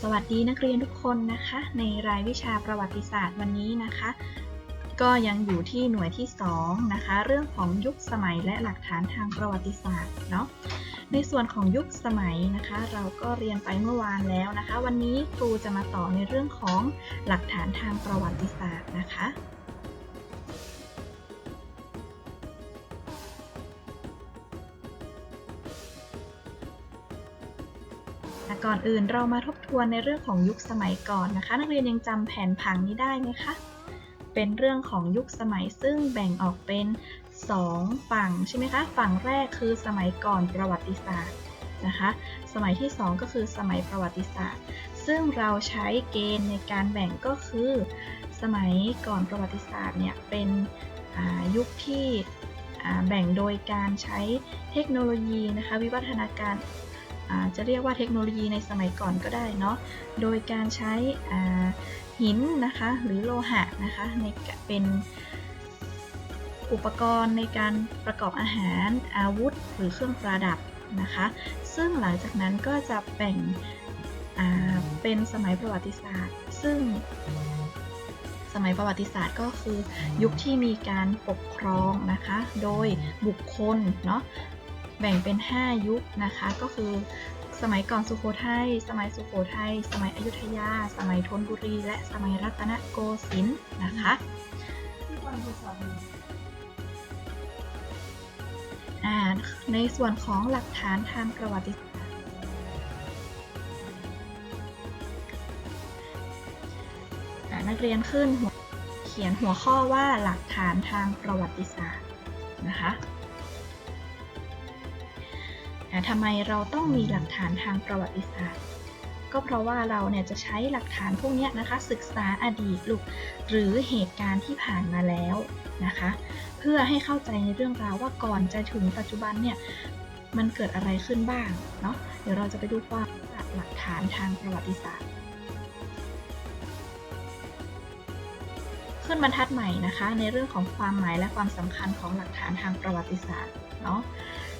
สวัสดีนักเรียนทุกคนนะคะ ในรายวิชาประวัติศาสตร์วันนี้นะคะ ก็ยังอยู่ที่หน่วยที่ 2 นะคะ เรื่องของยุคสมัยและหลักฐานทางประวัติศาสตร์เนาะในส่วนของยุคสมัยนะคะ เราก็เรียนไปเมื่อวานแล้วนะคะ วันนี้ครูจะมาต่อในเรื่องของหลักฐานทางประวัติศาสตร์นะคะ แต่ก่อนอื่นเรามาทบทวนในเรื่องของยุคสมัยก่อนนะคะ นักเรียนยังจำแผนผังนี้ได้ไหมคะเป็นเรื่องของยุคสมัยซึ่งแบ่งออกเป็น 2 ฝั่งใช่ไหมคะฝั่งแรกคือสมัยก่อนประวัติศาสตร์นะคะสมัยที่ 2 ก็คือสมัยประวัติศาสตร์ ซึ่งเราใช้เกณฑ์ในการแบ่งก็คือ สมัยก่อนประวัติศาสตร์เนี่ยเป็นยุคที่แบ่งโดยการใช้เทคโนโลยีนะคะวิวัฒนาการ จะเรียกว่าเทคโนโลยีในสมัยก่อนก็ได้เนาะ โดยการใช้หินนะคะหรือโลหะนะคะในเป็นอุปกรณ์ในการประกอบอาหารอาวุธ หรือเครื่องประดับนะคะ ซึ่งหลังจากนั้นก็จะแบ่งเป็นสมัยประวัติศาสตร์ ซึ่งสมัยประวัติศาสตร์ก็คือยุคที่มีการปกครองนะคะ โดยบุคคลเนาะ แบ่งเป็น 5 ยุคนะคะ ก็คือสมัยก่อนสุโขทัย สมัยสุโขทัย สมัยอยุธยา สมัยธนบุรี และสมัยรัตนโกสินทร์นะคะในส่วนของหลักฐานทางประวัติศาสตร์นักเรียนขึ้นหัวเขียนหัวข้อว่าหลักฐานทางประวัติศาสตร์นะคะ ทำไมเราต้องมีหลักฐานทางประวัติศาสตร์ ก็เพราะว่าเราเนี่ยจะใช้หลักฐานพวกนี้นะคะ ศึกษาอดีตลูกหรือเหตุการณ์ที่ผ่านมาแล้วนะคะ เพื่อให้เข้าใจในเรื่องราวว่าก่อนจะถึงปัจจุบันเนี่ยมันเกิดอะไรขึ้นบ้างเนาะเดี๋ยวเราจะไปดูความหลักฐานทางประวัติศาสตร์ขึ้นบรรทัดใหม่นะคะในเรื่องของความหมายและความสำคัญของหลักฐานทางประวัติศาสตร์เนาะ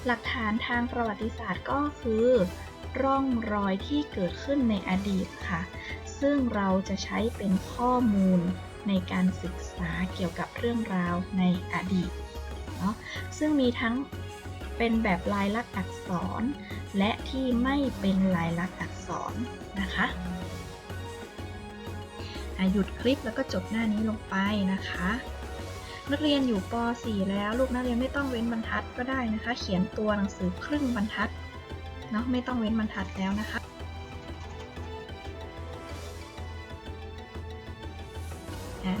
หลักฐานทางประวัติศาสตร์ก็คือร่องรอยที่เกิดขึ้นในอดีตค่ะ ซึ่งเราจะใช้เป็นข้อมูลในการศึกษาเกี่ยวกับเรื่องราวในอดีตเนาะซึ่งมีทั้งเป็นแบบลายลักษณ์อักษร และที่ไม่เป็นลายลักษณ์อักษรนะคะอะหยุดคลิปแล้วก็จบหน้านี้ลงไปนะคะ นักเรียนอยู่ป .4 แล้ว ลูกนักเรียนไม่ต้องเว้นบรรทัดก็ได้นะคะ เขียนตัวหนังสือครึ่งบรรทัดเนาะไม่ต้องเว้นบรรทัดแล้วนะคะ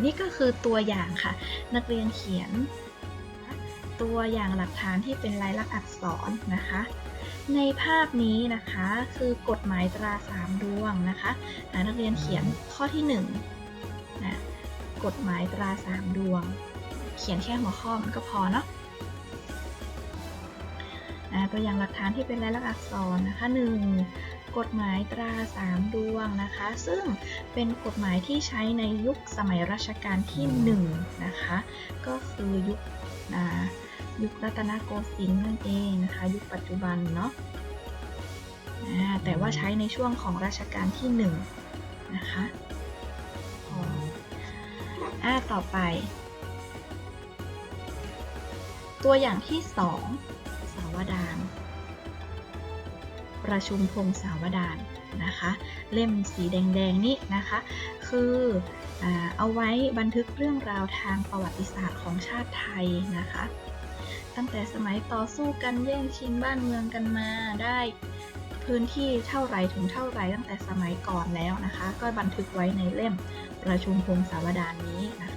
นี่ก็คือตัวอย่างค่ะ นักเรียนเขียน ตัวอย่างหลักฐานที่เป็นลายลักษณ์อักษรนะคะ ในภาพนี้นะคะคือกฎหมายตราสามดวงนะคะนักเรียนเขียนข้อที่หนึ่งนะกฎหมายตราสามดวง เขียนแค่หัวข้อมันก็พอเนาะตัวอย่างหลักฐานที่เป็นลายลักษณ์อักษรนะคะ 1. กฎหมายตราสามดวงนะคะ ซึ่งเป็นกฎหมายที่ใช้ในยุคสมัยรัชกาลที่1นะคะ ก็คือยุคยุครัตนโกสินทร์นั่นเองนะคะ ยุคปัจจุบันเนาะแต่ว่าใช้ในช่วงของรัชกาลที่1นะคะอ่าต่อไป ตัวอย่างที่ 2 สาวดาน ประชุมพงศาวดารนะคะ เล่มสีแดงๆนี่นะคะ คือเอาไว้บันทึกเรื่องราวทางประวัติศาสตร์ของชาติไทยนะคะ ตั้งแต่สมัยต่อสู้กันแย่งชิงบ้านเมืองกันมาได้พื้นที่เท่าไรถึงเท่าไรตั้งแต่สมัยก่อนแล้วนะคะ ก็บันทึกไว้ในเล่มประชุมพงศาวดารนี้นะคะ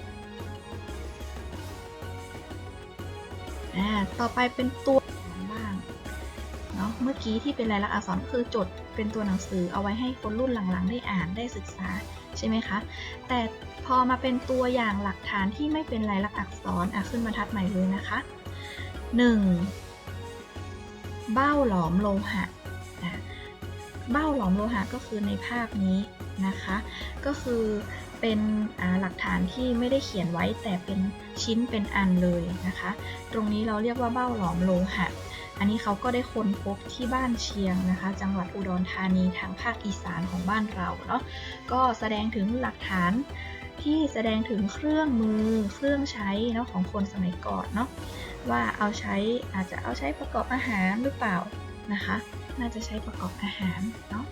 อ่าต่อไปเป็นตัวอักษรบ้างเนาะเมื่อกี้ที่เป็นลายลักษณ์อักษรคือจดเป็นตัวหนังสือเอาไว้ให้คนรุ่นหลังๆ ได้อ่านได้ศึกษาใช่ไหมคะ แต่พอมาเป็นตัวอย่างหลักฐานที่ไม่เป็นลายลักษณ์อักษรอะขึ้นบรรทัดใหม่เลยนะคะ 1. เบ้าหลอมโลหะเบ้าหลอมโลหะก็คือในภาพนี้นะคะ ก็คือ เป็นหลักฐานที่ไม่ได้เขียนไว้แต่เป็นชิ้นเป็นอันเลยนะคะ ตรงนี้เราเรียกว่าเบ้าหลอมโลหะ อันนี้เขาก็ได้ค้นพบที่บ้านเชียงนะคะ จังหวัดอุดรธานีทางภาคอีสานของบ้านเราเนาะ ก็แสดงถึงหลักฐานที่แสดงถึงเครื่องมือเครื่องใช้เนาะของคนสมัยก่อนเนาะว่าเอาใช้อาจจะเอาใช้ประกอบอาหารหรือเปล่านะคะ น่าจะใช้ประกอบอาหารเนาะ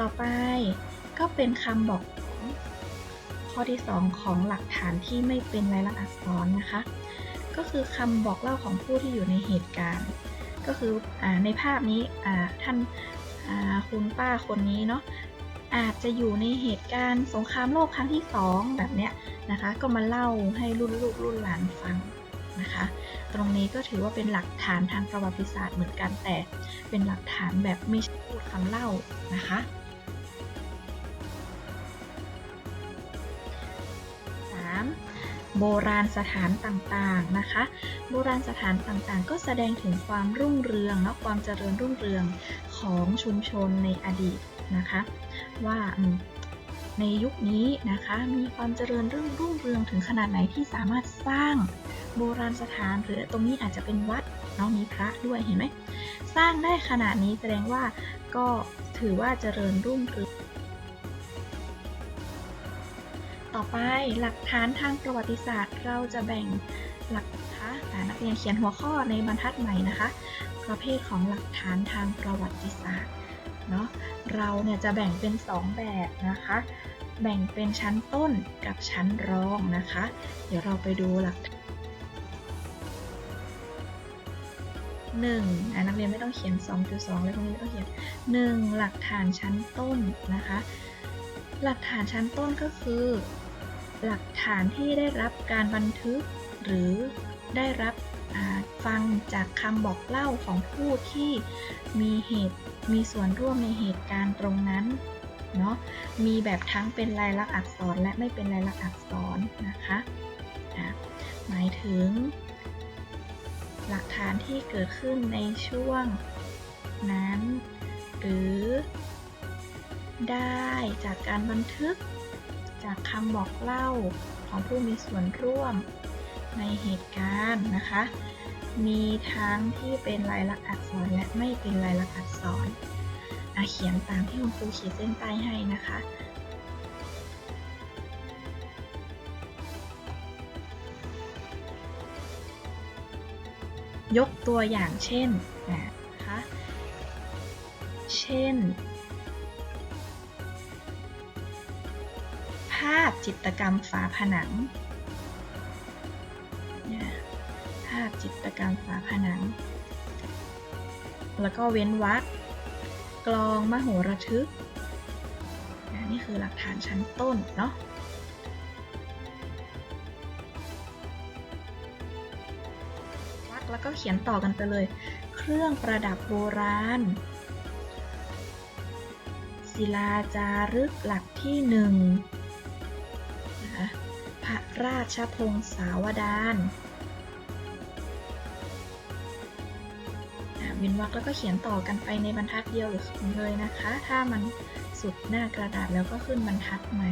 ต่อไปก็เป็นคำบอกข้อที่ 2 ของหลักฐานที่ไม่เป็นลายลักษณ์อักษรนะคะ ก็คือคำบอกเล่าของผู้ที่อยู่ในเหตุการณ์ ก็คืออในภาพนี้ท่านคุณป้าคนนี้เนาะอาจจะอยู่ในเหตุการณ์สงครามโลกครั้งที่ 2 แบบเนี้ยนะคะ ก็มาเล่าให้รุ่นลูกรุ่นหลานฟัง นะคะ ตรงนี้ก็ถือว่าเป็นหลักฐานทางประวัติศาสตร์เหมือนกันแต่เป็นหลักฐานแบบไม่ใช่พูดคำเล่านะคะ 3. โบราณสถานต่างๆนะคะ โบราณสถานต่างๆ ก็แสดงถึงความรุ่งเรืองและความเจริญรุ่งเรืองของชุมชนในอดีตนะคะ ว่าในยุคนี้นะคะมีความเจริญรุ่งรุ่งเรืองถึงขนาดไหนที่สามารถสร้าง โบราณสถานหรือตรงนี้อาจจะเป็นวัดเนาะมีพระด้วยเห็นไหมสร้างได้ขนาดนี้แสดงว่าก็ถือว่าเจริญรุ่งเรืองต่อไปหลักฐานทางประวัติศาสตร์ เราจะแบ่งหลักคะนักเรียนเขียนหัวข้อในบรรทัดใหม่นะคะ ประเภทของหลักฐานทางประวัติศาสตร์เนาะเราเนี่ยจะแบ่งเป็น 2 แบบนะคะ แบ่งเป็นชั้นต้นกับชั้นรองนะคะ เดี๋ยวเราไปดูหลักหนึ่ งนักเรียนไม่ต้องเขียน 2.2เลยพวกนี้ไม่ต้องเขียน 1. หลักฐานชั้นต้นนะคะ หลักฐานชั้นต้นก็คือ หลักฐานที่ได้รับการบันทึก หรือได้รับฟังจากคำบอกเล่าของผู้ที่มีเหตุมีส่วนร่วมในเหตุการณ์ตรงนั้นเนาะมีแบบทั้งเป็นลายลักษณ์อักษรและไม่เป็นลายลักษณ์อักษรนะคะหมายถึง หลักฐานที่เกิดขึ้นในช่วงนั้น หรือได้จากการบันทึก จากคำบอกเล่าของผู้มีส่วนร่วมในเหตุการณ์นะคะ มีทั้งที่เป็นลายลักษณ์อักษรและไม่เป็นลายลักษณ์อักษรเขียนตามที่คุณครูขีดเส้นใต้ให้นะคะ ยกตัวอย่างเช่นนะคะเช่น ภาพจิตรกรรมฝาผนัง ภาพจิตรกรรมฝาผนัง แล้วก็เว้นวรรคกลองมโหระทึก นี่คือหลักฐานชั้นต้นเนาะ แล้วก็เขียนต่อกันไปเลย เครื่องประดับโบราณ ศิลาจารึกหลักที่หนึ่งพระราชพงศาวดารว้นวรรคแล้วก็เขียนต่อกันไปในบรรทัดเดียวหรือเลยนะคะ ถ้ามันสุดหน้ากระดาษแล้วก็ขึ้นบรรทัดใหม่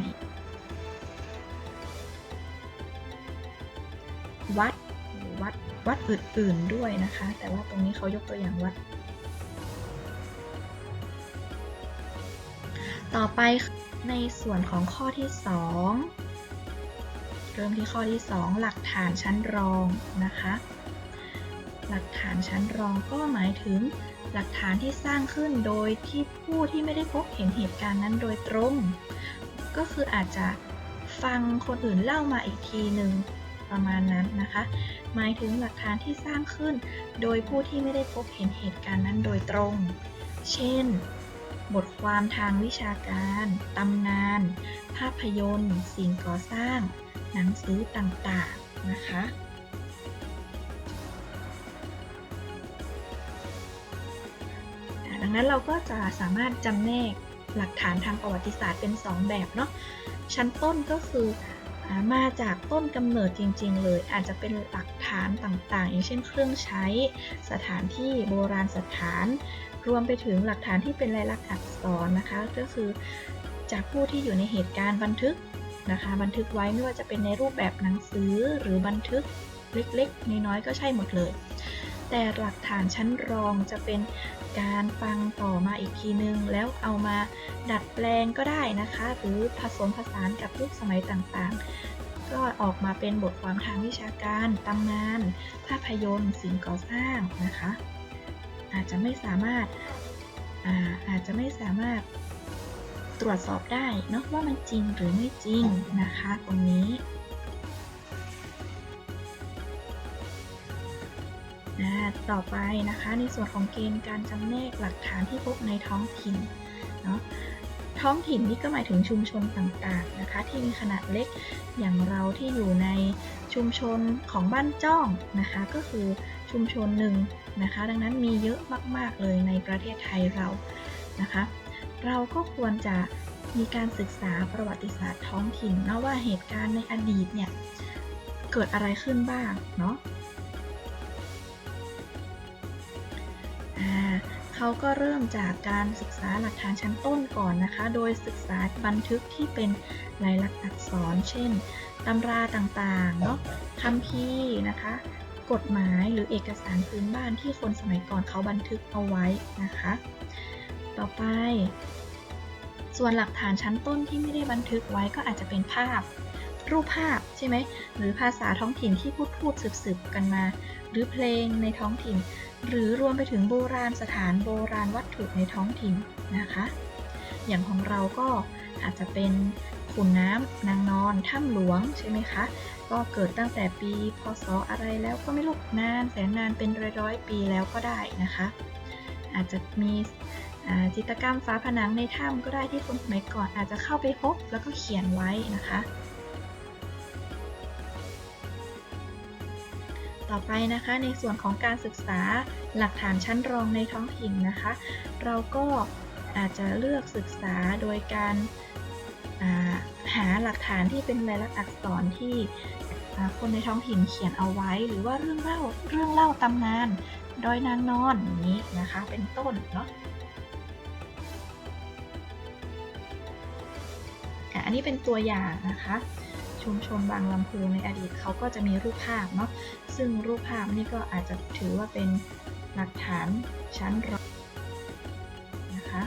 วัด วัดอื่นๆด้วยนะคะ แต่ว่าตรงนี้เขายกตัวอย่างวัด ต่อไปในส่วนของข้อที่ 2 เริ่มที่ข้อที่ 2 หลักฐานชั้นรองนะคะ หลักฐานชั้นรองก็หมายถึงหลักฐานที่สร้างขึ้นโดยที่ผู้ที่ไม่ได้พบเห็นเหตุการณ์นั้นโดยตรง ก็คืออาจจะฟังคนอื่นเล่ามาอีกทีหนึ่งประมาณนั้นนะคะ หมายถึงหลักฐานที่สร้างขึ้น โดยผู้ที่ไม่ได้พบเห็นเหตุการณ์นั้นโดยตรง เช่น บทความทางวิชาการ ตำนาน ภาพยนตร์ สิ่งก่อสร้าง หนังสือต่างๆ นะคะดังนั้นเราก็จะสามารถจำแนกหลักฐานทางประวัติศาสตร์เป็น 2 แบบเนาะ ชั้นต้นก็คือมาจากต้นกำเนิดจริงๆเลย อาจจะเป็นหลักานต่างๆ อย่างเช่นเครื่องใช้ สถานที่โบราณสถาน รวมไปถึงหลักฐานที่เป็นลายลักษณ์อักษรนะคะ ก็คือจากผู้ที่อยู่ในเหตุการณ์บันทึกนะคะ บันทึกไว้ไม่ว่าจะเป็นในรูปแบบหนังสือหรือบันทึกเล็กๆ น้อยๆ ก็ใช่หมดเลย แต่หลักฐานชั้นรองจะเป็นการฟังต่อมาอีกทีนึง แล้วเอามาดัดแปลงก็ได้นะคะ หรือผสมผสานกับยุคสมัยต่างๆ ก็ออกมาเป็นบทความทางวิชาการตำนาน ภาพยนตร์ สิ่งก่อสร้างนะคะ อาจจะไม่สามารถอาอาจจะไม่สามารถตรวจสอบได้เนาะว่ามันจริงหรือไม่จริงนะคะตรงนี้นะต่อไปนะคะในส่วนของเกณฑ์การจำแนกหลักฐานที่พบในท้องถิ่นเนาะ ท้องถิ่นนี่ก็หมายถึงชุมชนต่างๆนะคะ ที่มีขนาดเล็กอย่างเราที่อยู่ในชุมชนของบ้านจ้องนะคะ ก็คือชุมชนหนึ่งนะคะ ดังนั้นมีเยอะมากๆเลยในประเทศไทยเรานะคะ เราก็ควรจะมีการศึกษาประวัติศาสตร์ท้องถิ่นนะว่าเหตุการณ์ในอดีตเนี่ยเกิดอะไรขึ้นบ้างเนาะ เขาก็เริ่มจากการศึกษาหลักฐานชั้นต้นก่อนนะคะ โดยศึกษาบันทึกที่เป็นลายลักษณ์อักษร เช่นตำราต่างๆ เนาะคำพีนะคะ กฎหมายหรือเอกสารพื้นบ้านที่คนสมัยก่อนเขาบันทึกเอาไว้นะคะ ต่อไป ส่วนหลักฐานชั้นต้นที่ไม่ได้บันทึกไว้ก็อาจจะเป็นภาพ รูปภาพใช่ไหมหรือภาษาท้องถิ่นที่พูดพูดสืบๆกันมา หรือเพลงในท้องถิ่น หรือรวมไปถึงโบราณสถานโบราณวัตถุในท้องถิ่นนะคะ อย่างของเราก็อาจจะเป็นขุนน้ำนางนอนถ้ำหลวงใช่ไหมคะ ก็เกิดตั้งแต่ปีพศอะไรแล้วก็ไม่รู้นานแสนนานเป็นร้อยๆปีแล้วก็ได้นะคะ อาจจะมีจิตรกรรมฝาผนังในถ้ำก็ได้ที่คนสมัยก่อนอาจจะเข้าไปพบแล้วก็เขียนไว้นะคะ ต่อไปนะคะในส่วนของการศึกษาหลักฐานชั้นรองในท้องถิ่นนะคะ เราก็อาจจะเลือกศึกษาโดยการาหาหลักฐานที่เป็นลายลักษณ์อักษรที่คนในท้องถิ่นเขียนเอาไว้ หรือว่าเรื่องเล่าเรื่องเล่าตำนานดอยนางนอนอย่างนี้นะคะเป็นต้นเนาะอันนี้เป็นตัวอย่างนะคะ ชุมชนบางลำพูในอดีตเขาก็จะมีรูปภาพเนาะซึ่งรูปภาพนี่ก็อาจจะถือว่าเป็นหลักฐานชั้นรองนะคะ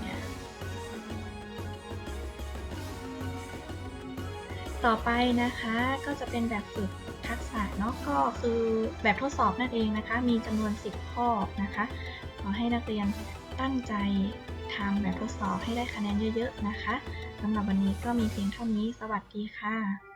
เนี่ยต่อไปนะคะก็จะเป็นแบบฝึกทักษะเนาะก็คือแบบทดสอบนั่นเองนะคะ มีจำนวน 10 ข้อนะคะ ขอให้นักเรียนตั้งใจทำแบบทดสอบให้ได้คะแนนเยอะ ๆ นะคะ สำหรับวันนี้ก็มีเพียงเท่านี้ สวัสดีค่ะ